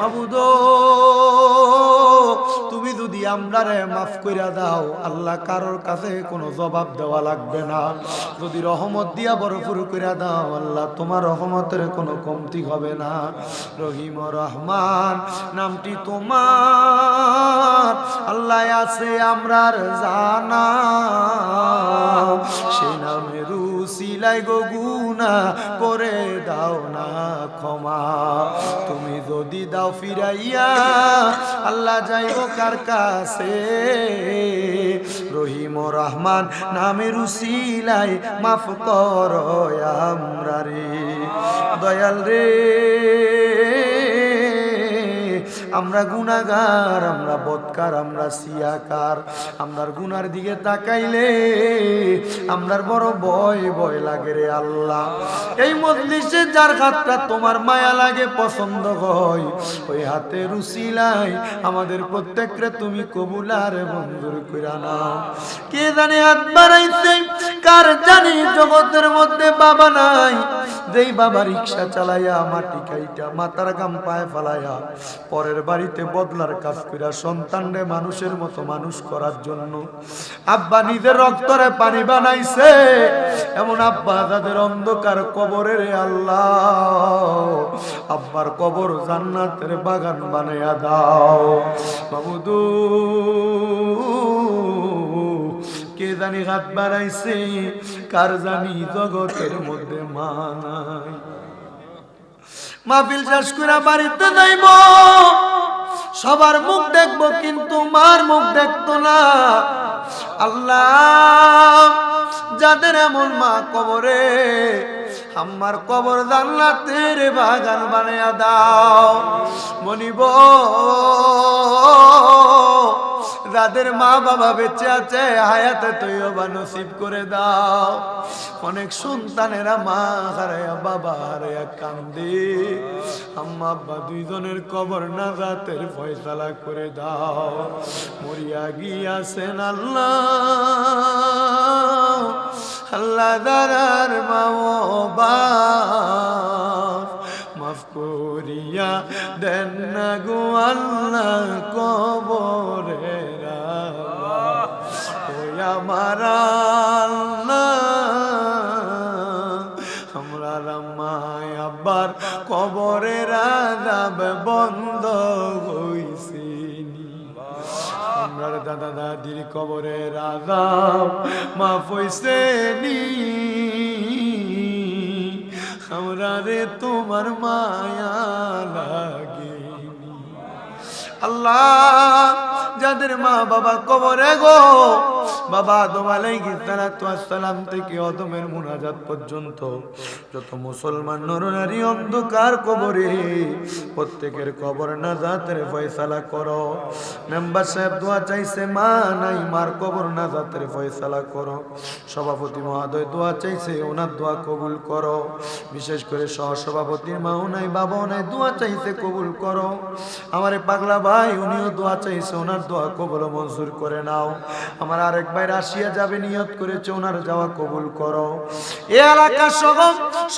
মাবুদ, তুমি যদি আমরা রে মাফ কইরা দাও, আল্লাহ কারোর কাছে কোনো জবাব দেওয়া লাগবে না। যদি রহমত দিয়া বরফুর কইরা দাও, আল্লাহ তোমার রহমতের কোনো কমতি হবে না। রহিম রহমান, নামটি তোমার। আল্লাহ আছে আমরার জানা। সে নামে রুসিলাই গো গুনা করে দাও না ক্ষমা। তুমি যদি দাও ফিরাইয়া, আল্লাহ যাইব কার কাছে? রহিম রহমান নামে উসিলাই মাফ কর আমরা রে দয়াল রে। আমরা গুনাগার আমরা বৎকার আমরা সিয়াকার। আমরার গুনার দিকে তাকাইলে আমরার বড় ভয় ভয় লাগে রে আল্লাহ। এই মজলিসে যার হাতটা তোমার মায়া লাগে, পছন্দ হয়, ওই হাতে রুসিলাই আমাদের প্রত্যেকরে তুমি কবুলার মঞ্জুর কইরা নাও। কে জানে হাত বাড়াইছে? কার জানি জগতের মধ্যে বাবা নাই? যেই বাবা রিক্সা চালাইয়া মাটি খাইটা, মাথার গাম পায়ে ফালাইয়া, পরের বাড়িতে বদলার কাজ কইরা সন্তানরে মানুষের মতো মানুষ করার জন্য আব্বা নিজের রক্তরে পানি বানাইছে। এমন আব্বা তাদের অন্ধকার কবরে রে আল্লাহ। আব্বার কবর জান্নাতের বাগান বানাইয়া দাও। বাবুদু কে জানি হাত বাড়াইছে? কার জানি জগতের মধ্যে মানাই মাহফিল শেষ করে বাড়িতে যাইব। সবার মুখ দেখব, কিন্তু মার মুখ দেখতো না। আল্লাহ, যাদের এমন মা কবরে, আমার কবর জান্নাতের বাগান বানায়া দাও। মনিব যাদের মা বাবা বেঁচে আছে, হায়াতে তৈবা নসিব করে দাও। অনেক সন্তানেরা মা হারায়া বাবা হারায়া কান্দে। আম্মা, আব্বা দুইজনের কবর না রাতের ফয়সালা করে দাও। মরিয়া গিয়াছেন আল্লাহ। আল্লাহ দারার মা মাফ করিয়া দেন না গো আল্লাহ কবরে কবরের আদাব মাফ হইছেনি আমরা রে তোমার মায়া লাগে আল্লাহ, যাদের মা বাবা কবরে গো বাবা, আদম সালাতু থেকে মুনাজাত পর্যন্ত যত মুসলমান নরনারী অন্ধকার কবরে প্রত্যেকের কবর নাজাতের ফয়সালা করো। মেম্বার সাহেব দোয়া চাইছে, মা নাই, মার কবর নাজাতের ফয়সালা করো। সভাপতি মহোদয় দোয়া চাইছে, ওনার দোয়া কবুল করো। বিশেষ করে সহ সভাপতির মাও নাই, বাবাও নাই, দোয়া চাইছে, কবুল করো। আমার পাগলা ভাই, উনিও দোয়া চাইছে, ওনার দোয়া কবুল মঞ্জুর করে নাও। আমার আরেক ভাই রাশিয়া যাবে, নিয়ত করেছে ওনার যাওয়া কবুল করো। এ এলাকার সহ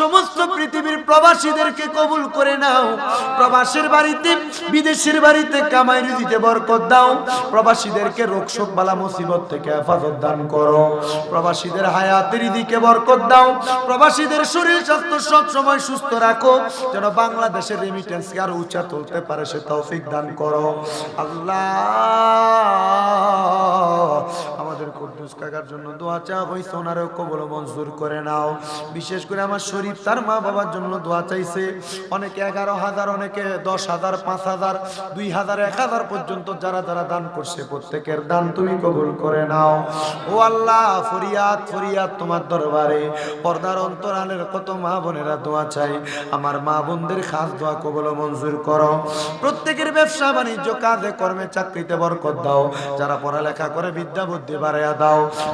সমস্ত পৃথিবীর প্রবাসীদেরকে কবুল করে নাও। প্রবাসের বাড়িতে, বিদেশের বাড়িতে কামাই রুজিতে বরকত দাও। প্রবাসীদেরকে রোগ শোক বালা মুসিবত থেকে হেফাজত দান করো। প্রবাসীদের হায়াতের দিকে বরকত দাও। প্রবাসীদের শরীর স্বাস্থ্য সব সময় সুস্থ রাখো। যেন বাংলাদেশের রেমিটেন্সকে আরও উঁচা তুলতে পারে সে তৌফিক দান করো। আল্লাহ আমাদের জন্য দোয়া চা হইছে ওনারও কবল মঞ্জুর করে নাও। বিশেষ করে আমার শরীফ তার মা বাবার জন্য দোয়া চাইছে। অনেকে এগারো হাজার, অনেকে দশ হাজার, পাঁচ হাজার, দুই হাজার, এক হাজার পর্যন্ত যারা যারা দান করছে, প্রত্যেকের দান তুমি কবুল করে নাও। ও আল্লাহ, ফরিয়াদ ফরিয়াদ তোমার দরবারে। পর্দার অন্তরালের কত মা বোনেরা দোয়া চাই আমার মা বোনদের খাস দোয়া কবল মঞ্জুর করো। প্রত্যেকের ব্যবসা বাণিজ্য, কাজে কর্মে চাকরিতে বরকত দাও। যারা পড়ালেখা করে বিদ্যা বুদ্ধি বাড়াইয়া দাও।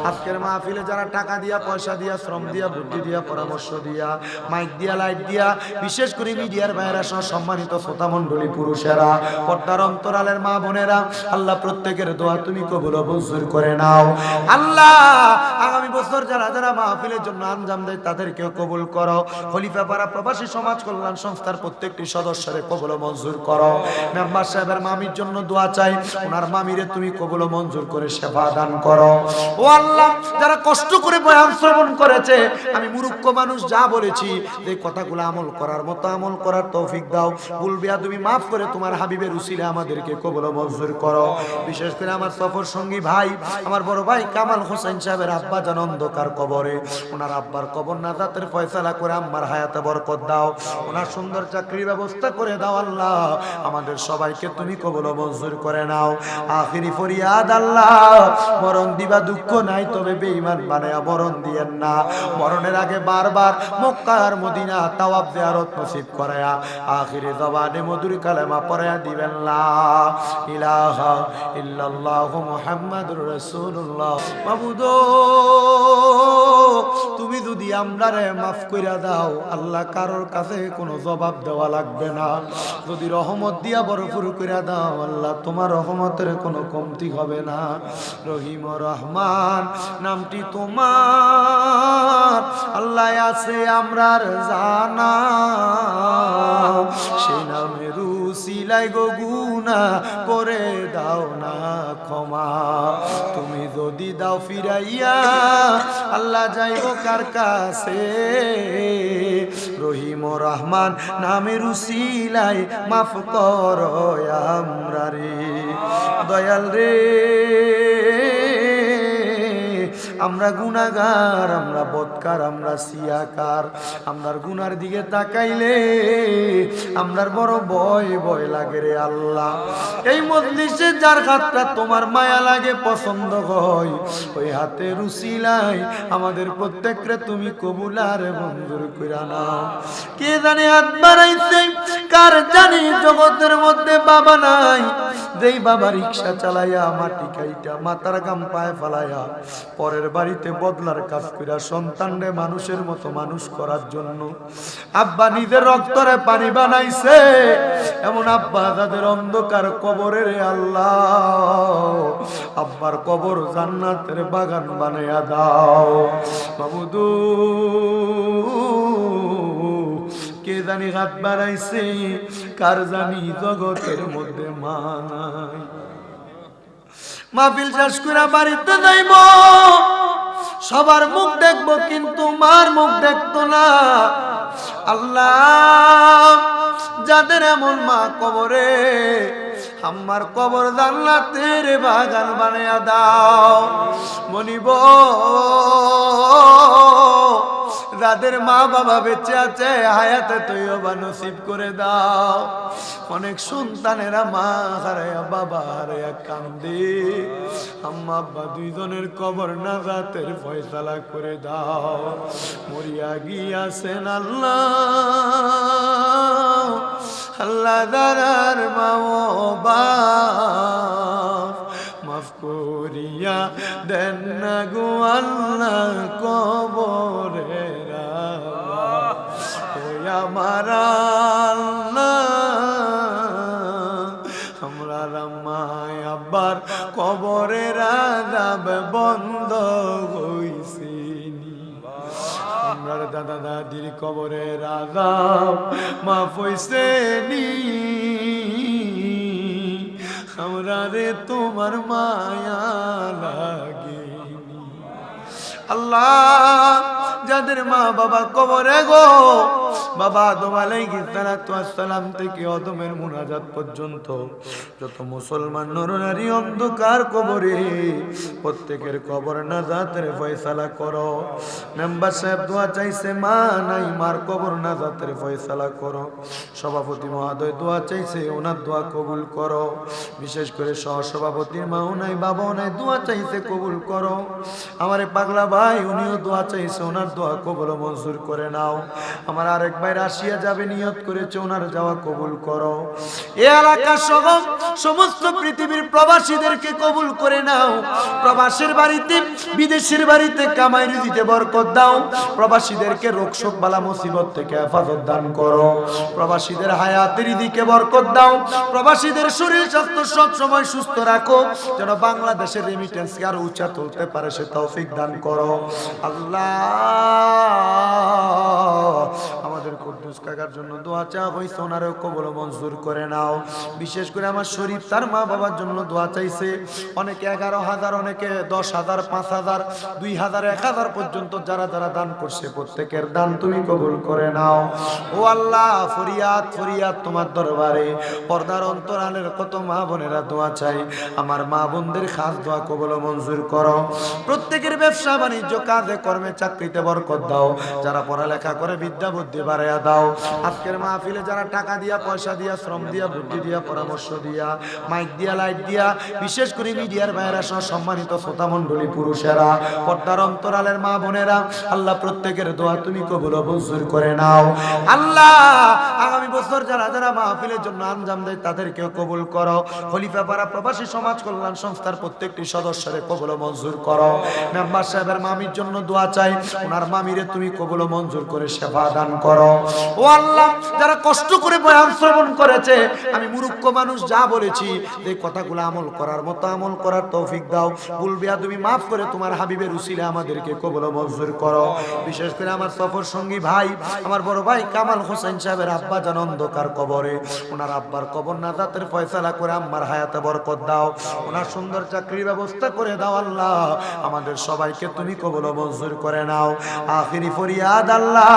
আজকের মাহফিলে যারা টাকা দিয়া, পয়সা দিয়া, শ্রম দিয়া, বুদ্ধি দিয়া, পরামর্শ দিয়া মাইক দিয়া লাইট দিয়া, বিশেষ করে মিডিয়ার ভাইয়েরা সহ সম্মানিত শ্রোতা মণ্ডলী, পুরুষেরা, পর্দার অন্তরালের মা বোনেরা, আল্লাহ প্রত্যেকের দোয়া তুমি কবুল মঞ্জুর করে নাও। আল্লাহ, আগামী বছর যারা যারা মাহফিলের জন্য আঞ্জাম দেয়, তাদেরকেও কবুল করো। খলিফা পাড়া প্রবাসী সমাজ কল্যাণ সংস্থার প্রত্যেকটি সদস্যরে কবুল মঞ্জুর করো। মেম্বার সাহেবের মামির জন্য দোয়া চাই, ওনার মামিরে তুমি কবুল মঞ্জুর করে সেবা দান করো। ও আল্লাহ, যারা কষ্ট করে বয়ান শ্রবণ করেছে, আমি মূর্খ মানুষ, যা বলেছি, এই কথাগুলো আমল করার মতো আমল করার তৌফিক দাও। বলবিয়া তুমি মাফ করে তোমার হাবিবের উসিলে আমাদেরকে কবুল ও মঞ্জুর করো। বিশেষ করে আমার সফর সঙ্গী ভাই, আমার বড় ভাই কামাল হোসেন সাহেবের আব্বা জান অন্ধকার কবরে। ওনার আব্বার কবর না জাতের ফয়সালা করে আমার হায়াতে বরকত দাও। ওনার সুন্দর চাকরির ব্যবস্থা করে দাও আল্লাহ। আমাদের সবাইকে তুমি কবল ও মঞ্জুর করে নাও। আখিরি ফরিয়াদ আল্লাহ, মরণ দিবা দুঃখ নাই, তবে বেঈমান বানায়া মরণ দিয়েন না। মরণের আগে বারবার মক্কার মদিনা তাওয়াব জিয়ারত নসিব করায়া আখিরে জবানে মধুর কালেমা পড়ায়া দিবেন না। ইলাহা ইল্লাল্লাহু মুহাম্মাদুর রাসূলুল্লাহ। মাবুদো তুমি যদি আমরারে মাফ কইরা দাও, আল্লাহ কারোর কাছে কোনো জবাব দেওয়া লাগবে না। যদি রহমত দিয়া বরফুর কইরা দাও, আল্লাহ তোমার রহমতের কোনো কমতি হবে না। রহিম রহমান, নামটি তোমার। আল্লাহ আছে আমরার জানা। রুসিলাই গো গুনা করে দাও না ক্ষমা। তুমি যদি দাও ফিরাইয়া, আল্লাহ যাইব কার কাছে? রহিম রহমান নামে রুসিলাই মাফ কর আমরা রে। দয়াল রে। আমরা গুনাগার আমরা বৎকার, আমরা সিয়াকার। আমরার গুনার দিকে তাকাইলে আমরার বড় ভয় ভয় লাগে রে আল্লাহ। এই মজলিসে যার হাতটা তোমার মায়া লাগে, পছন্দ হয়, ওই হাতে রুসিলাই আমাদের প্রত্যেকরে তুমি কবুলার মঞ্জুর কইরা নাও। কে জানে হাত বাড়াইছে? কার জানি জগতের মধ্যে বাবা নাই? যেই বাবা রিক্সা চালাইয়া মাটি খাইটা, মাথার গাম পায়ে ফালাইয়া পরের বাড়িতে বদলার কাজ কইরা সন্তানরে মানুষের মতো মানুষ করার জন্য আব্বা নিজের রক্তরে পানি বানাইছে। এমন আব্বা তাদের অন্ধকার কবরে রে আল্লাহ। আব্বার কবর জান্নাতের বাগান বানাইয়া দাও। বাবুদু কে জানি হাত বাড়াইছে? কার জানি জগতের মধ্যে মানাই মাহফিল শেষ করে বাড়িতে যাইব। সবার মুখ দেখব, কিন্তু মার মুখ দেখতো না। আল্লাহ, যাদের এমন মা কবরে, আমার কবর জান্নাতের বাগান বানায়া দাও। মনিব যাদের মা বাবা বেঁচে আছে, হায়াতে তৈবা নসিব করে দাও। অনেক সন্তানেরা মা হারায়া, বাবা হারায়া কান্দে। আম্মা, আব্বা দুইজনের কবর না রাতের ফয়সালা করে দাও। মরিয়া গিয়াছেন আল্লাহ। আল্লাহ দারার মা মাফ করিয়া দেন না গো আল্লাহ কবরে দাদির কবরের মা নি। আমরা রে তোমার মায়া লাগে আল্লাহ, যাদের মা বাবা কবরে গো বাবা, আদম আলাইহিস সালাতু আসসালাম থেকে অদমের মুনাজাত পর্যন্ত যত মুসলমান নরনারী অন্ধকার কবরে প্রত্যেকের কবর নাজাতের ফয়সালা করো। মেম্বার সাহেব দোয়া চাইছে, মা নাই, মার কবর নাজাতের ফয়সালা করো। সভাপতি মহোদয় দোয়া চাইছে, ওনার দোয়া কবুল করো। বিশেষ করে সহসভাপতির মাও নাই, বাবাও নাই, দোয়া চাইছে, কবুল করো। আমার পাগলা ভাই, উনিও দোয়া চাইছে, ওনার দোয়া কবুল মঞ্জুর করে নাও। আমার আরেক ভাই রাশিয়া যাবে, নিয়ত করেছে, ওনার যাওয়া কবুল করো। এ এলাকার সব সমস্ত পৃথিবীর প্রবাসীদেরকে কবুল করে নাও। প্রবাসের বাড়িতে, বিদেশের বাড়িতে কামাই রুজিতে বরকত দাও। প্রবাসীদেরকে রোগ শোক বালা মুসিবত থেকে হেফাজত দান করো। প্রবাসীদের হায়াতের দিকে বরকত দাও। প্রবাসীদের শরীর স্বাস্থ্য সব সময় সুস্থ রাখো। যেন বাংলাদেশের রেমিটেন্সকে আরও উঁচা তুলতে পারে সে তৌফিক দান করো। আল্লাহ কুদ্দুস জন্য দোয়া চা হয়েছে ওনারও কবল মঞ্জুর করে নাও। বিশেষ করে আমার শরীফ, তার মা বাবার জন্য দোয়া চাইছে। অনেকে এগারো হাজার, অনেকে দশ হাজার, পাঁচ হাজার, দুই হাজার, এক হাজার পর্যন্ত যারা যারা দান করছে, প্রত্যেকের দান তুমি কবুল করে নাও। ও আল্লাহ, ফরিয়াদ ফরিয়াদ তোমার দরবারে। পর্দার অন্তরালের কত মা বোনেরা দোয়া চাই আমার মা বোনদের খাস দোয়া কবল মঞ্জুর করো। প্রত্যেকের ব্যবসা বাণিজ্য, কাজে কর্মে চাকরিতে বরকত দাও। যারা পড়ালেখা করে, বিদ্যা বুদ্ধি বাড়াইয়া দাও। আজকের মাহফিলে যারা টাকা দিয়া, পয়সা দিয়া, শ্রম দিয়া, বুদ্ধি দিয়া, পরামর্শ দিয়া, মাইক দিয়া, লাইট দিয়া, বিশেষ করে মিডিয়ার বাইরা সহ সম্মানিত শ্রোতা মণ্ডলী পুরুষেরা, পর্দার অন্তরালের মা বোনেরা, আল্লাহ প্রত্যেকের দোয়া তুমি কবুল মঞ্জুর করে নাও। আল্লাহ, আগামী বছর যারা যারা মাহফিলের জন্য আঞ্জাম দেয়, তাদেরকেও কবুল করো। খলিফা পাড়া প্রবাসী সমাজ কল্যাণ সংস্থার প্রত্যেকটি সদস্যের কবুল মঞ্জুর করো। মেম্বার সাহেবের মামির জন্য দোয়া চাই, ওনার মামিরে তুমি কবুল মঞ্জুর করে সেবা দান করো। ও আল্লাহ যারা কষ্ট করে বয়ান শ্রবণ করেছে, আমি মূর্খ মানুষ, যা বলেছি যে কথাগুলো আমল করার মতো আমল করার তৌফিক দাও। ভুল বিয়া তুমি মাফ করে তোমার হাবিবের উসিলে আমাদেরকে কবুল মঞ্জুর করো। বিশেষ করে আমার সফর সঙ্গী ভাই, আমার বড় ভাই কামাল হোসেন সাহেবের আব্বা জান অন্ধকার কবরে। ওনার আব্বার কবর না দাতের ফয়সালা করে আম্মার হায়াতে বরকত দাও। ওনার সুন্দর চাকরির ব্যবস্থা করে দাও আল্লাহ। আমাদের সবাইকে তুমি কবল মঞ্জুর করে নাও। আখিরি ফরিয়াদ আল্লাহ,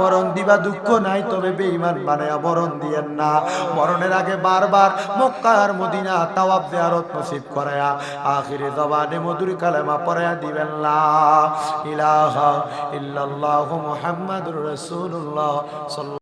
মরণ দিবা দুঃখ নাই, তবে বেঈমান বানায়া মরণ দিয়েন না। মরণের আগে বারবার মক্কা আর মদিনা তাওয়াব জিয়ারত নসিব করায়া আখিরে জবানে মধুর কালেমা পড়ায়া দিবেন না। ইলাহা ইল্লাল্লাহু মুহাম্মাদুর রাসূলুল্লাহ। সাল্লাল্লাহু